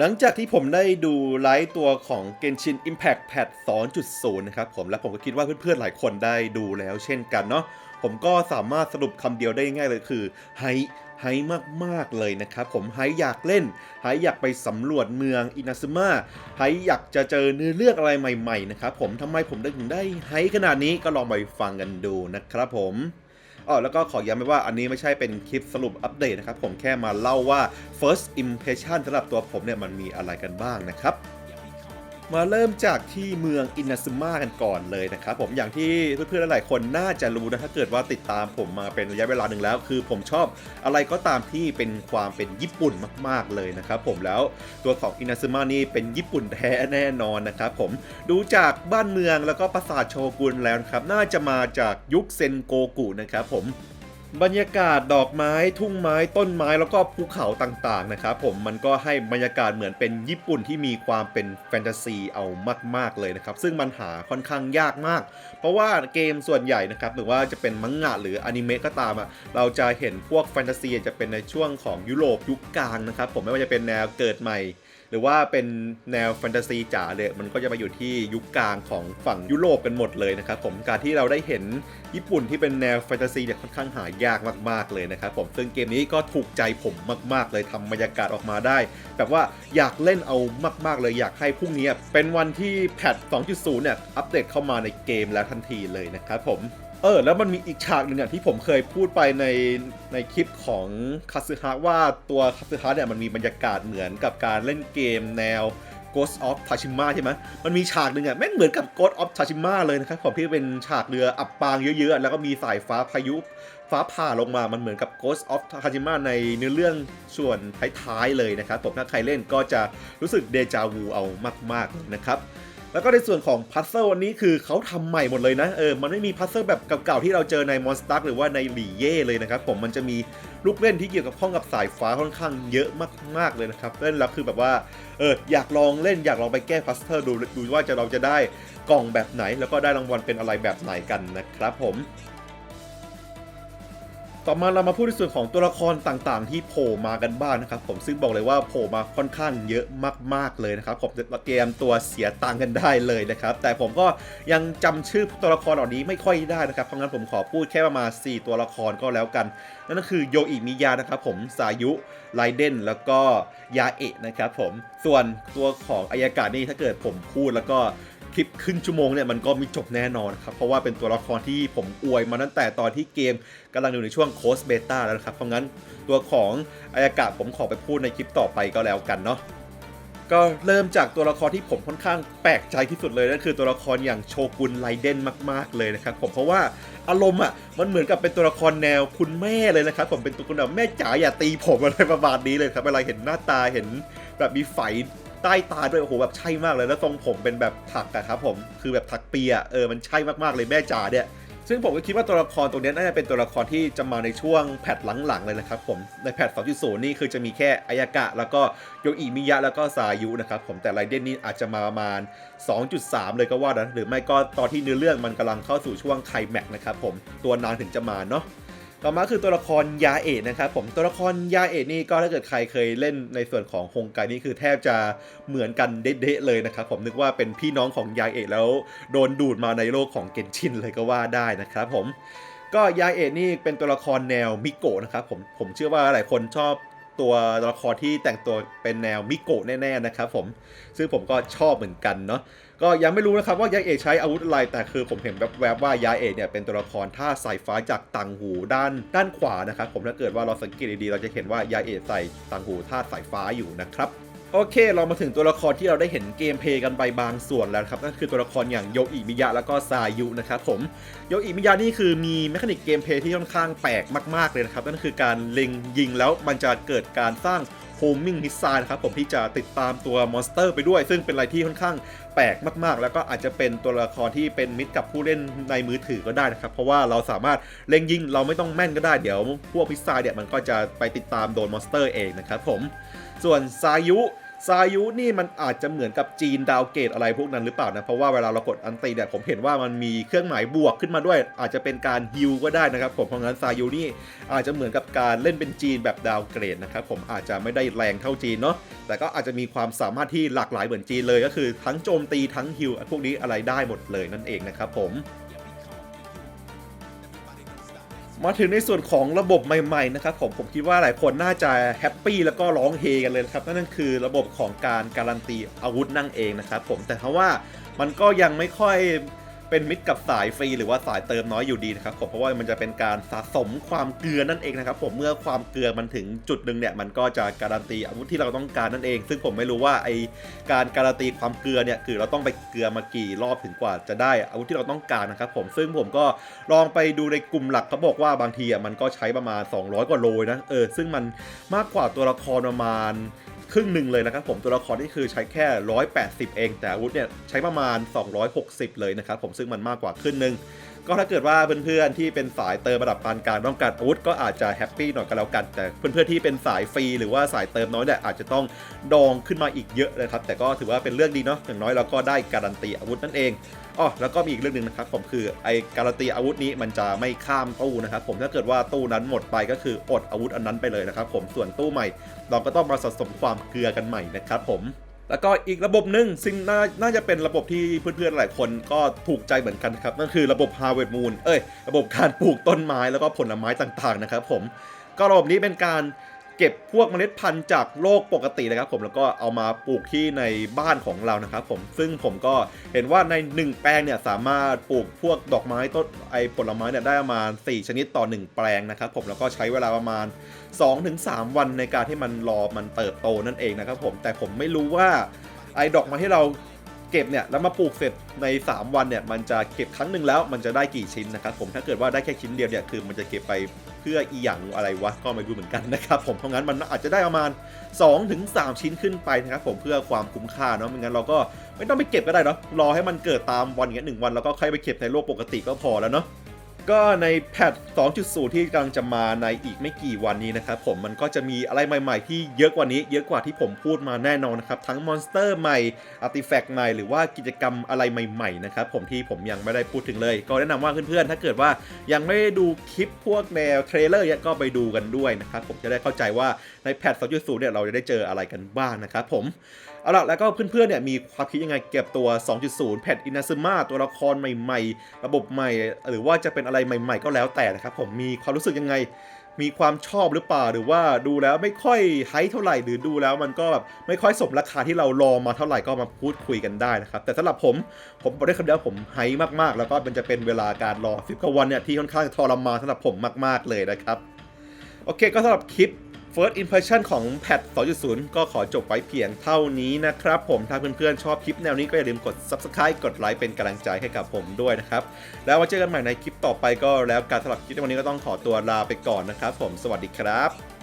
หลังจากที่ผมได้ดูไลฟ์ตัวของ Genshin Impact Patch 2.0 นะครับผมและผมก็คิดว่าเพื่อนๆ หลายคนได้ดูแล้วเช่นกันเนาะผมก็สามารถสรุปคำเดียวได้ง่ายเลยคือไฮไฮมากๆเลยนะครับผมไฮอยากเล่นไฮอยากไปสำรวจเมืองอินาซึมะไฮอยากจะเจอเนื้อเรื่องอะไรใหม่ๆนะครับผมทำไมผมถึงได้ไฮขนาดนี้ก็ลองไปฟังกันดูนะครับผม อ๋อแล้วก็ขอย้ำไว้ว่าอันนี้ไม่ใช่เป็นคลิปสรุปอัปเดตนะครับผมแค่มาเล่าว่า first impression สำหรับตัวผมเนี่ยมันมีอะไรกันบ้างนะครับ มาเริ่มจากที่เมืองอินาซึมะกันก่อนเลยนะครับผมอย่างที่เพื่อนๆหลายคนน่าจะรู้นะถ้าเกิดว่าติดตามผมมาเป็นระยะเวลาหนึ่งแล้ว คือผมชอบอะไรก็ตามที่เป็นความเป็นญี่ปุ่นมาก ๆเลยนะครับผมแล้วตัวของอินาซึมะนี่เป็นญี่ปุ่นแท้แน่นอนนะครับผมดูจากบ้านเมืองแล้วก็ปราสาทโชกุนแล้วนะครับน่าจะมาจากยุคเซนโกกุนะครับผม บรรยากาศดอกไม้ทุ่งไม้ต้นไม้แล้วก็ภูเขาต่างๆนะครับผมมันก็ให้บรรยากาศเหมือนเป็นญี่ปุ่นที่มีความเป็นแฟนตาซีเอามาก ๆเลยนะครับ ซึ่งมันหาค่อนข้างยากมาก เพราะว่าเกมส่วนใหญ่นะครับหรือว่าจะเป็นมังงะหรืออนิเมะก็ตามอะเราจะเห็นพวกแฟนตาซีจะเป็นในช่วงของยุโรปยุคกลางนะครับผมไม่ว่าจะเป็นแนวเกิดใหม่ หรือว่าเป็นแนวแฟนตาซีจ๋าเลยมันก็จะมาอยู่ที่ยุคกลางของฝั่งยุโรปกันหมดเลยนะครับผมการที่เราได้เห็นญี่ปุ่นที่เป็นแนวแฟนตาซีเนี่ยค่อนข้างหายากมาก ๆเลยนะครับผมซึ่งเกมนี้ก็ถูกใจผมมาก ๆ เลยทำบรรยากาศออกมาได้ แบบว่าอยากเล่นเอามาก ๆ เลยอยากให้พรุ่งนี้เป็นวันที่แพท2.0เนี่ยอัปเดตเข้ามาในเกมแล้วทันทีเลยนะครับผม เออ แล้วมันมีอีกฉากหนึ่งอะที่ผมเคยพูดไปในในคลิปของคาซึฮะว่าตัวคาซึฮะเนี่ยมันมีบรรยากาศเหมือนกับการเล่นเกมแนว Ghost of Tsushima ใช่ไหมมันมีฉากหนึ่งอะแม่งเหมือนกับ Ghost of Tsushima เลยนะครับผมที่เป็นฉากเรืออับปางเยอะๆ แล้วก็มีสายฟ้าพายุฟ้าผ่าลงมา มันเหมือนกับ Ghost of Tsushima ในเนื้อเรื่องส่วนท้ายๆเลยนะครับผมถ้าใครเล่นก็จะรู้สึกเดจาวูเอามากๆนะครับ แล้วก็ในส่วนของพัซเซิลวันนี้คือเขาทำใหม่หมดเลยนะเออมันไม่มีพัซเซิลแบบเก่าๆที่เราเจอในมอนสตาร์หรือว่าในหลีเย่เลยนะครับผมมันจะมีลูกเล่นที่เกี่ยวกับข้องกับสายฟ้าค่อนข้างเยอะมากๆเลยนะครับเล่นแล้วคือแบบว่าเอออยากลองเล่นอยากลองไปแก้พัซเซิลดูดูว่าจะเราจะได้กล่องแบบไหน แล้วก็ได้รางวัลเป็นอะไรแบบไหนกันนะครับผม ต่อมาเรามาพูดในส่วนของตัวละครต่างๆ ที่โผล่มากันบ้างนะครับผมซึ่งบอกเลยว่าโผล่มาค่อนข้างเยอะมากๆเลยนะครับผมเตรียมตัวเสียตังกันได้เลยนะครับแต่ผมก็ยังจำชื่อตัวละครเหล่านี้ไม่ค่อยได้นะครับเพราะงั้นผมขอพูดแค่ประมาณ4 ตัวละครก็แล้วกัน นั่นก็คือโยอิมิยานะครับผมสายุไลเดนแล้วก็ยาเอะนะครับผมส่วนตัวของอายากาศนี่ถ้าเกิดผมพูดแล้วก็ คลิปครึ่งชั่วโมงเนี่ยมันก็มีจบแน่นอนครับ เพราะว่าเป็นตัวละครที่ผมอวยมาตั้งแต่ตอนที่เกมกำลังอยู่ในช่วงโคสเบต้าแล้วนะครับ เพราะงั้นตัวของอายากาศผมขอไปพูดในคลิปต่อไปก็แล้วกันเนาะก็เริ่มจากตัวละครที่ผมค่อนข้างแปลกใจที่สุดเลยนั่นคือตัวละครอย่างโชกุนไลเดนมาก ๆเลยนะครับผมเพราะว่าอารมณ์อะมันเหมือนกับเป็นตัวละครแนวคุณแม่เลยนะครับผมเป็นตัวคุณแบบแม่จ๋าอย่าตีผมอะไรประมาณนี้เลยครับเวลาเห็นหน้าตาเห็นแบบมีไฝ ใต้ตาด้วยโอ้โหแบบใช่มากเลยแล้วทรงผมเป็นแบบถักอะครับผมคือแบบถักเปียเออมันใช่มากๆเลยแม่จ๋าเนี่ยซึ่งผมก็คิดว่าตัวละครตรงนี้น่าจะเป็นตัวละครที่จะมาในช่วงแพทหลังๆเลยนะครับผมในแพท2.0นี่คือจะมีแค่อายากะ แล้วก็โยอิมิยะแล้วก็ซายุนะครับผมแต่ไรเดนนี่อาจจะมาประมาณ 2.3 เลยก็ว่านะหรือไม่ก็ตอนที่เนื้อเรื่องมันกำลังเข้าสู่ช่วงไคลแม็กนะครับผมตัวนานถึงจะมาเนาะ ต่อมาคือตัวละครยาเอะนะครับผมตัวละครยาเอะนี่ก็ถ้าเกิดใครเคยเล่นในส่วนของฮงไกนี่คือแทบจะเหมือนกันเด๊ะเลยนะครับผมนึกว่าเป็นพี่น้องของยาเอะแล้วโดนดูดมาในโลกของเกนชินเลยก็ว่าได้นะครับผมก็ยาเอะนี่เป็นตัวละครแนวมิโกะนะครับผมผมเชื่อว่าหลายคนชอบ ตัวละครที่แต่งตัวเป็นแนวมิโกะแน่ๆนะครับผมซึ่งผมก็ชอบเหมือนกันเนาะก็ยังไม่รู้นะครับว่ายาเอใช้อาวุธอะไร แต่คือผมเห็นแวบๆว่ายาเอเนี่ยเป็นตัวละครท่าสายฟ้าจากต่างหูด้านด้านขวานะครับผมถ้าเกิดว่าเราสังเกตดีๆเราจะเห็นว่ายาเอใส่ต่างหูท่าสายฟ้าอยู่นะครับ โอเค เรามาถึงตัวละครที่เราได้เห็นเกมเพย์กันไปบางส่วนแล้วครับนั่นคือตัวละครอย่างโยอิมิยะแล้วก็ซายุนะครับผมโยอิมิยะนี่คือมีแมคานิกเกมเพย์ที่ค่อนข้างแปลกมากๆเลยนะครับนั่นคือการเล็งยิงแล้วมันจะเกิดการสร้าง โฮมมิ่งมิสไซล์นะครับผมที่จะติดตามตัวมอนสเตอร์ไปด้วย ซึ่งเป็นอะไรที่ค่อนข้างแปลกมากๆ แล้วก็อาจจะเป็นตัวละครที่เป็นมิตรกับผู้เล่นในมือถือก็ได้นะครับ เพราะว่าเราสามารถเล็งยิงเราไม่ต้องแม่นก็ได้เดี๋ยวพวกมิสไซล์เนี่ยมันก็จะไปติดตามโดนมอนสเตอร์เองนะครับผมส่วนซายุ ซายุนี่มันอาจจะเหมือนกับจีนดาวเกตอะไรพวกนั้นหรือเปล่านะ เพราะว่าเวลาเรากดอันตีเนี่ยผมเห็นว่ามันมีเครื่องหมายบวกขึ้นมาด้วย อาจจะเป็นการฮิวก็ได้นะครับผมเพราะงั้นซายุนี่อาจจะเหมือนกับการเล่นเป็นจีนแบบดาวเกรดนะครับผมอาจจะไม่ได้แรงเท่าจีนเนาะแต่ก็อาจจะมีความสามารถที่หลากหลายเหมือนจีนเลย ก็คือทั้งโจมตีทั้งฮิวพวกนี้อะไรได้หมดเลยนั่นเองนะครับผม มาถึงในส่วนของระบบใหม่ๆนะครับผมผมคิดว่าหลายคนน่าจะแฮปปี้แล้วก็ร้องเฮกันเลยครับนั่นก็คือระบบของการการันตีอาวุธนั่งเองนะครับผมแต่เพราะว่ามันก็ยังไม่ค่อย เป็นมิตรกับสายฟรีหรือว่าสายเติมน้อยอยู่ดีนะครับผมเพราะว่ามันจะเป็นการสะสมความเกลือนั่นเองนะครับผมเมื่อความเกลือมันถึงจุดหนึ่งเนี่ยมันก็จะการันตีอาวุธที่เราต้องการนั่นเอง ซึ่งผมไม่รู้ว่าไอการการันตีความเกลือเนี่ยคือเราต้องไปเกลือมากี่รอบถึงกว่าจะได้อาวุธที่เราต้องการนะครับผมซึ่งผมก็ลองไปดูในกลุ่มหลักเขาบอกว่าบางทีอะมันก็ใช้ประมาณ 200 กว่าโลนะเออซึ่งมันมากกว่าตัวละครประมาณ ครึ่งหนึ่งเลยนะครับผมตัวละครที่คือใช้แค่ 180 เอง แต่อาวุธเนี่ยใช้ประมาณ 260 เลยนะครับผมซึ่งมันมากกว่าครึ่งหนึ่ง ก็ถ้าเกิดว่าเพื่อนๆที่เป็นสายเติมระดับปานกลางต้องการอาวุธก็อาจจะแฮปปี้หน่อยก็แล้วกัน แต่เพื่อนๆที่เป็นสายฟรีหรือว่าสายเติมน้อยเนี่ยอาจจะต้องดองขึ้นมาอีกเยอะเลยครับแต่ก็ถือว่าเป็นเรื่องดีเนาะอย่างน้อยเราก็ได้การันตีอาวุธนั่นเองอ๋อแล้วก็มีอีกเรื่องหนึ่งนะครับผมคือไอการันตีอาวุธนี้มันจะไม่ข้ามตู้นะครับผมถ้าเกิดว่าตู้นั้นหมดไปก็คืออดอาวุธอันนั้นไปเลยนะครับผมส่วนตู้ใหม่ เราก็ต้องมาสะสมความเกลือกันใหม่นะครับผม แล้วก็อีกระบบหนึ่งซึ่งน่าน่าจะเป็นระบบที่เพื่อนๆหลายคนก็ถูกใจเหมือนกันครับนั่นคือระบบ Harvest Moon เอ้ย ระบบการปลูกต้นไม้แล้วก็ผลไม้ต่างๆนะครับผมก็ระบบนี้เป็นการ เก็บพวกเมล็ดพันธุ์จากโลกปกตินะครับผมแล้วก็เอามาปลูกที่ในบ้านของเรานะครับผมซึ่งผมก็เห็นว่าใน 1 แปลงเนี่ยสามารถปลูกพวกดอกไม้ต้นไอผลไม้เนี่ยได้ประมาณ 4 ชนิดต่อ 1 แปลงนะครับผมแล้วก็ใช้เวลาประมาณ 2-3 วันในการที่มันรอมันเติบโตนั่นเองนะครับผมแต่ผมไม่รู้ว่าไอ้ดอกไม้ที่เรา ก็บเนี่ยแล้วมาปลูกเสร็จใน 3 วันเนี่ยมันจะเก็บครั้งหนึ่งแล้วมันจะได้กี่ชิ้นนะครับผมถ้าเกิดว่าได้แค่ชิ้นเดียวเนี่ยคือมันจะเก็บไปเพื่ออีหยังอะไรวะก็ไม่รู้เหมือนกันนะครับผมเพราะงั้นมันอาจจะได้ประมาณ 2-3 ชิ้นขึ้นไปนะครับผมเพื่อความคุ้มค่าเนาะไม่งั้นเราก็ไม่ต้องไปเก็บก็ได้เนาะรอให้มันเกิดตามวันงเงี้ยหนึ่งวันแล้วก็ค่อยไปเก็บในโลกปกติก็พอแล้วเนาะ ก็ในแพท 2.0 ที่กำลังจะมาในอีกไม่กี่วันนี้นะครับผมมันก็จะมีอะไรใหม่ๆ ที่เยอะกว่านี้ เยอะกว่าที่ผมพูดมาแน่นอนนะครับ ทั้งมอนสเตอร์ใหม่อาร์ติแฟกต์ใหม่หรือว่ากิจกรรมอะไรใหม่ๆนะครับผมที่ผมยังไม่ได้พูดถึงเลย ก็แนะนำว่าเพื่อนๆ ถ้าเกิดว่ายังไม่ได้ดูคลิปพวกแนวเทรลเลอร์ยก็ไปดูกันด้วยนะครับผมจะได้เข้าใจว่าในแพท 2.0 เนี่ยเราจะได้เจออะไรกันบ้างนะครับผม เอาล่ะแล้วก็เพื่อนๆเนี่ยมีความคิดยังไงเก็บตัว 2.0 แพทอินาซึม a ตัวละครใหม่ๆ ระบบใหม่ หรือว่าจะเป็นอะไรใหม่ๆ ก็แล้วแต่นะครับผมมีความรู้สึกยังไง มีความชอบหรือเปล่าหรือว่าดูแล้วไม่ค่อยไฮเท่าไหร่หรือดูแล้วมันก็แบบไม่ค่อยสมราคาที่เรารอมาเท่าไหร่ก็มาพูดคุยกันได้นะครับแต่สำหรับผมผมบอกได้คำเดียวผมไฮมากๆ แล้วก็มันจะเป็นเวลาการรอ10กว่าวันเนี่ยที่ค่อนข้างทรมานสำหรับผมมาก ๆเลยนะครับโอเค ก็สำหรับคลิป First Impression ของแพท2.0 ก็ขอจบไว้เพียงเท่านี้นะครับผม ถ้าเพื่อนๆ ชอบคลิปแนวนี้ก็อย่าลืมกด Subscribe กดไลค์เป็นกำลังใจให้กับผมด้วยนะครับ แล้วไว้เจอกันใหม่ในคลิปต่อไปก็แล้วการสำหรับคลิปในวันนี้ก็ต้องขอตัวลาไปก่อนนะครับผม สวัสดีครับ